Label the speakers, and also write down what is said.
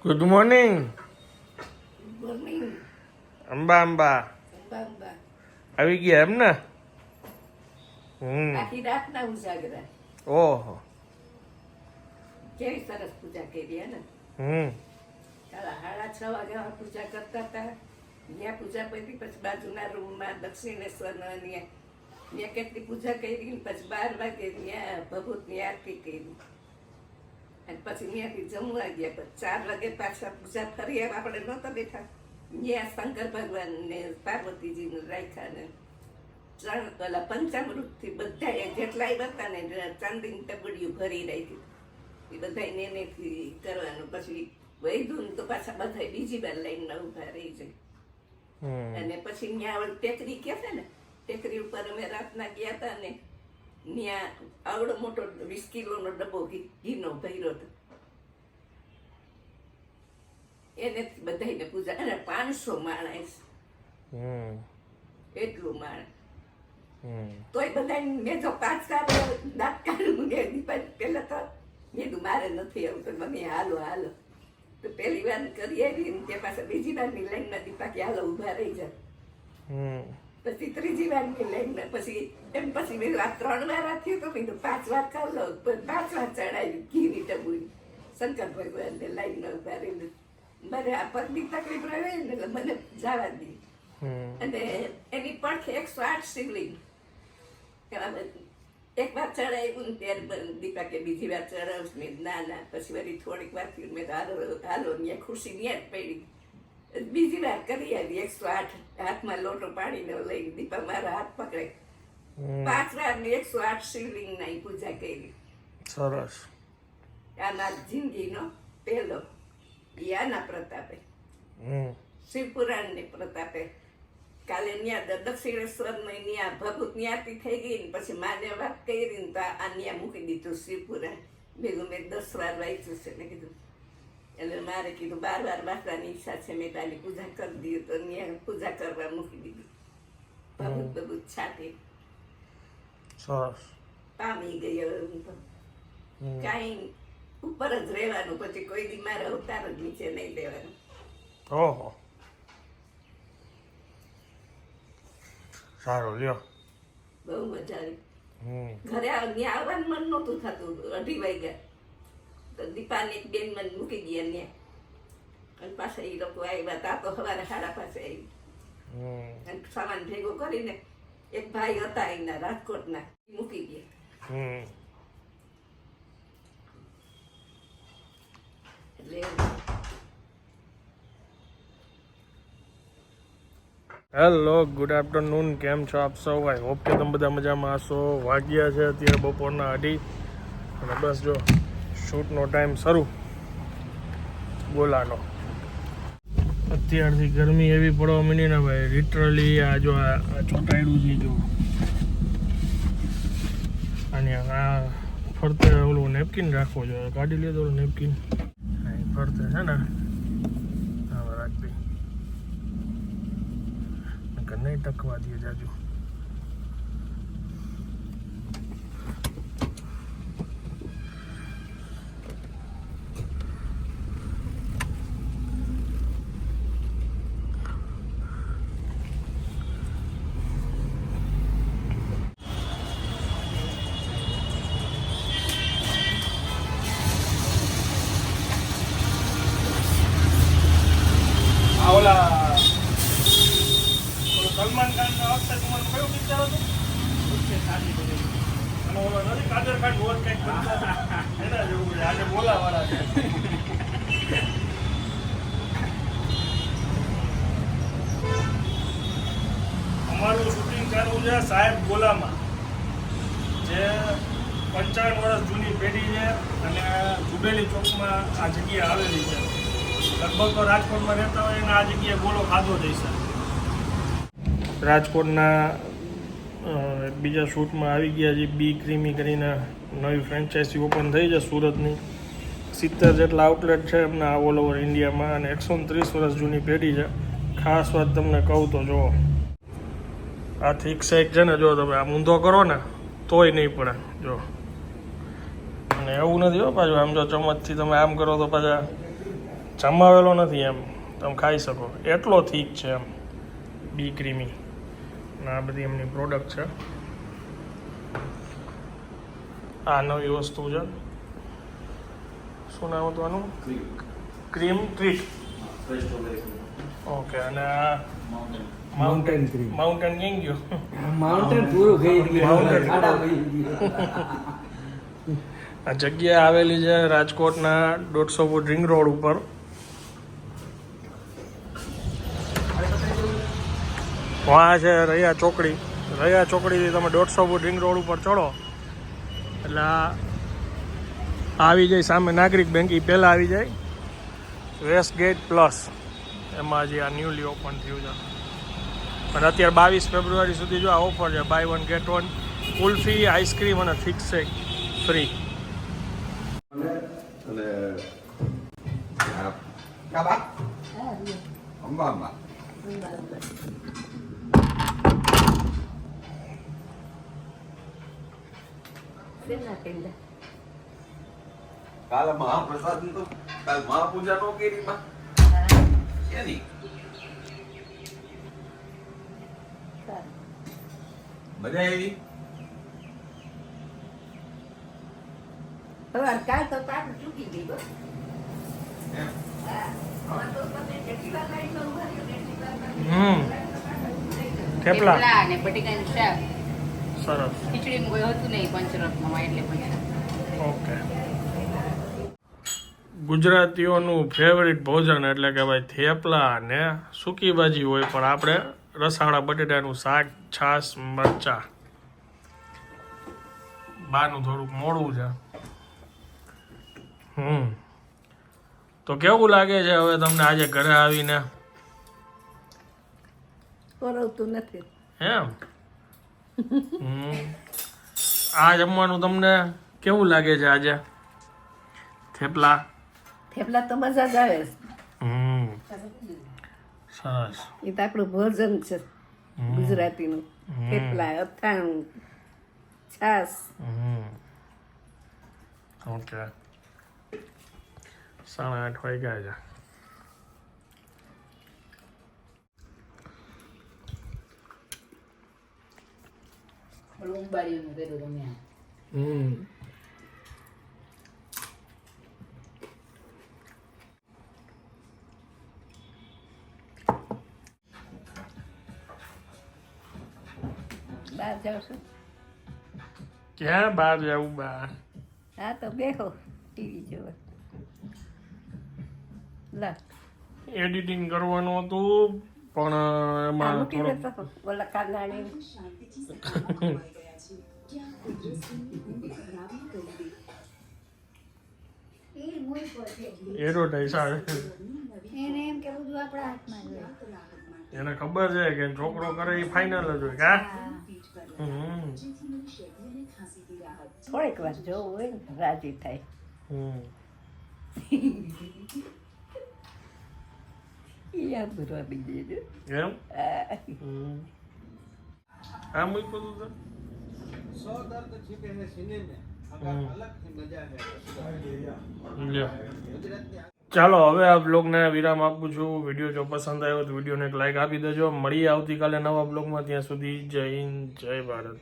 Speaker 1: Good morning
Speaker 2: morning
Speaker 1: Amba Amba
Speaker 2: બાબા
Speaker 1: આવી ગયા એમ ને હમ
Speaker 2: આખી રાતના ઉજાગરા
Speaker 1: ઓહો
Speaker 2: કેવી સરસ પૂજા કરી હે ને
Speaker 1: હમ
Speaker 2: કાલા સાડા છ વાગ્યા પૂજા કરતા હતા ત્યાં પૂજા પતી પછી બાજુના રૂમમાં દક્ષિણેશ્વર ત્યાં ત્યાં કેટલી પૂજા કરી ને પછી બાર વાગે ત્યાં ભભૂતની આરતી કરી અને પછી ત્યાંથી જમવા ગયા પછી ચાર વાગે પાછા પૂજા ફરી આવ્યા. આપણે નહોતા બેઠા. ત્યાં શંકર ભગવાન ને પાર્વતીજીનું રાખ્યા ને ત્રણ પેલા પંચામૃતથી બધા જેટલા હતા ને ચાંદીની તબડીયું ભરી રાખી. એ બધા નેનેથી કરવાનું. પછી વૈધું તો પાછા બધા બીજી વાર લઈને ઊભા રહી જાય. અને પછી ત્યાં આવડે ટેકરી કે છે ને? ટેકરી ઉપર અમે રાતના ગયા હતા ને ત્યાં આવડો મોટો વીસ કિલોનો ડબ્બો ઘીનો ભર્યો હતો. એને બધાને પૂજા અને પાંચસો માણસ એટલું માણસ તોય બધા મેં જો પાંચ વાર દાંત કાઢું પેલા તો મેં મારે નથી આવતું મને હાલો હાલો. તો પહેલી વાર કરી આવી ને તે પાસે બીજી વારની લાઈનમાં દીપા કે હાલો ઊભા રહી જાય પછી ત્રીજી વાર મેં લઈને પછી એમ પછી મેં વાત ત્રણ વાર થયું તો મેં કીધું પાંચ વાર પણ પાંચ વાર ચડાવી ઘીની ટબુરી શંકર ભગવાનને લાઈનમાં ઊભા રહીને મારે આ પગની તકલીફ રહે ને એટલે મને જવા દી. અને એની પડખે એકસો આઠ શિવલિંગ. એક વાર ચડાવ્યું ત્યારે દીપા કે બીજી વાર ચડાવશ. મેં ના ના. પછી વળી થોડીક વાર મેં હાલો હાલો ત્યાં ખુરશી ત્યાં જ પડી. બીજી વાર કરી આવી એકસો આઠ હાથમાં લોટો પાડીને લઈ દીપા મારા હાથ પકડે. પાંચ વાર ને એકસો આઠ શિવલિંગ ના પૂજા કરી.
Speaker 1: સરસ.
Speaker 2: આ મારી જિંદગીનો પહેલો યાના પ્રતાપે.
Speaker 1: હમ.
Speaker 2: શિવપુરાણની પ્રતાપે. કાલે ન્યા દક્ષિણેશ્વર ને ન્યા ભભૂત ન્યાથી થઈ ગઈ ને પછી માને વાત કરી ને તો આ ન્યા મૂકી દીધું શિવપુરાણ. ભેગું મેં દસ વાર વાંચ્યું છે. મેં કીધું એટલે મારે કીધું બાર બાર વાંચવાની ઈચ્છા છે મેં તારી પૂજા કરી દીધી તો ત્યાં પૂજા કરવા મૂકી દીધી. ભભૂત છાટી.
Speaker 1: સરસ.
Speaker 2: પામી ગઈ હવે હું તો. કાંઈ ઉપર જ રહેવાનું પછી કોઈ દી મારે અવતાર જ નીચે નહીં લેવાનું
Speaker 1: ઓહો. સારું લ્યો.
Speaker 2: બહુ મજા આવી. ઘરે આવ- આવવાનું મન નહોતું થતું અઢી વાગ્યા. તો દીપાની બેન મને મૂકી ગયા ત્યાં અને પાછા એ લોકો આવ્યા તા તો સવારે સાડા પાસે આવી અને સામાન ભેગો કરીને એક ભાઈ હતા એના રાજકોટના મૂકી ગયા એટલે
Speaker 1: હેલો ગુડ આફ્ટરનૂન કેમ છો આપ સૌ આઈ હોપ કે તમે બધા મજામાં હશો વાગ્યા છે અત્યારે બપોરના અઢી અને બસ જો શૂટનો ટાઈમ શરૂ. બોલાનો. અત્યારથી ગરમી એવી પડવા માંડી ને ભાઈ લિટરલી આ જો આ ચોટાડ્યું છે જો. અને આ ફરતે ઓલું નેપકિન રાખવો જોઈએ. કાઢી લીધો ઓલું નેપકિન ફરતે છે ને. હા રાખી નકર નહીં ટકવા દે જાજુ. અમારું શૂટિંગ ચાલુ છે સાહેબ ગોલામાં. જે પંચાવન વર્ષ જૂની પેઢી છે અને જુબેલી ચોકમાં આ જગ્યા આવેલી છે. લગભગ તો રાજકોટમાં રહેતા હોય અને આ જગ્યાએ ગોળો ખાધો જ હશે રાજકોટના બીજા શૂટમાં આવી ગયા છે, બી ક્રીમી કરીને નવી ફ્રેન્ચાઇઝી ઓપન થઈ છે સુરતની. સિત્તેર જેટલા આઉટલેટ છે એમના ઓલ ઓવર ઇન્ડિયામાં અને એકસો ત્રીસ વર્ષ જૂની પેઢી છે. ખાસ વાત તમને કહું તો જુઓ. આ થીક સેક છે ને જો તમે આમ ઊંધો કરો ને, તોય નહીં પડે. જો અને એવું નથી હો પાછું, આમ જો ચમચથી તમે આમ કરો તો પાછા જમાવેલો નથી એમ. તમે ખાઈ શકો. એટલો થીક છે એમ. બી ક્રીમી અને આ બધી એમની પ્રોડક્ટ છે. આ નવી વસ્તુ છે. શું નામ હતું આનું? ક્રીમ. ટ્રીટ ઓકે અને આ
Speaker 3: માઉન્ટેન ક્રીમ
Speaker 1: માઉન્ટેન કેમ ગયો?
Speaker 3: માઉન્ટેન પૂરું ગયું.
Speaker 1: આ જગ્યા આવેલી છે રાજકોટના દોઢસો ફૂટ રિંગ રોડ ઉપર. વहाँ છે રૈયા ચોકડી. રૈયા ચોકડીથી તમે દોઢસો ફૂટ રિંગ રોડ ઉપર ચડો. એટલે આ આવી જાય સામે નાગરિક બેંક એ પહેલાં આવી જાય. વેસ્ટ ગેટ પ્લસ એમાં જે આ ન્યૂલી ઓપન થયું છે. પણ અત્યારે બાવીસ ફેબ્રુઆરી સુધી જો આ ઓફર છે buy one get one kulfi ice cream અને ફિક્સ શેક ફ્રી
Speaker 4: અને કાબા? અંબામાં.
Speaker 2: શેના પેંડા?
Speaker 4: કાલે મહાપ્રસાદ તો કાલ મહાપૂજા નો કેરી માં. એની મજા આવી?
Speaker 2: હવે કાલ તો પાછું ચૂકી ગઈ બસ.
Speaker 1: હમ. થેપલા
Speaker 5: અને બટેકાનું શાક.
Speaker 1: સરસ.
Speaker 5: ખીચડીનું કોઈ હતું નહીં પંચરત્નમાં એટલે પછી
Speaker 1: ઓકે. ગુજરાતીઓનું ફેવરિટ ભોજન એટલે કે ભાઈ થેપલા ને સૂકી ભાજી હોય પણ આપણે રસાળા બટેટાનું શાક છાશ મરચા. બાનું થોડુંક મોડું છે. હમ. તો કેવું લાગે છે હવે તમને આજે ઘરે આવીને?
Speaker 2: પરવતું નથી.
Speaker 1: એમ? હમ આ જમવાનું તમને કેવું લાગે છે આજે? થેપલા?
Speaker 2: થેપલા તો મજા જ આવે.
Speaker 1: સરસ.
Speaker 2: એ તો આપણું ભોજન છે ગુજરાતીનું. થેપલા અથાણું છાસ
Speaker 1: ઓકે. સાડા આઠ વાગ્યા છે.
Speaker 5: ઉંબાડિયુંનું કર્યું તમે
Speaker 1: હમ
Speaker 2: બહાર જાવ છો
Speaker 1: ક્યાં બહાર જવું બહાર
Speaker 2: હા તો બેહો ટીવી જોવા લા
Speaker 1: એડિટિંગ કરવાનું હતું પણ એમાં એડવર્ટાઈઝ આવે.
Speaker 6: એને એમ કે બધું આપણા હાથમાં જ
Speaker 1: એને ખબર છે કે છોકરો કરે એ ફાઇનલ જ હોય કા?
Speaker 2: થોડીક વાર જોવું હોય રાજી થાય.
Speaker 1: હમ.
Speaker 2: Lembro, a menina. É?
Speaker 1: É.
Speaker 2: આ
Speaker 1: મૂક્યું તું સર
Speaker 3: સો દર્દ છીકે હે
Speaker 1: સિને
Speaker 3: મે
Speaker 1: ચાલો હવે આ બ્લોગને વિરામ આપું છું. વીડિયો જો પસંદ આવ્યો તો વિડીયોને એક લાઇક આપી દેજો. મળીએ આવતીકાલે નવા બ્લોગમાં. ત્યાં સુધી જય હિન્દ જય ભારત.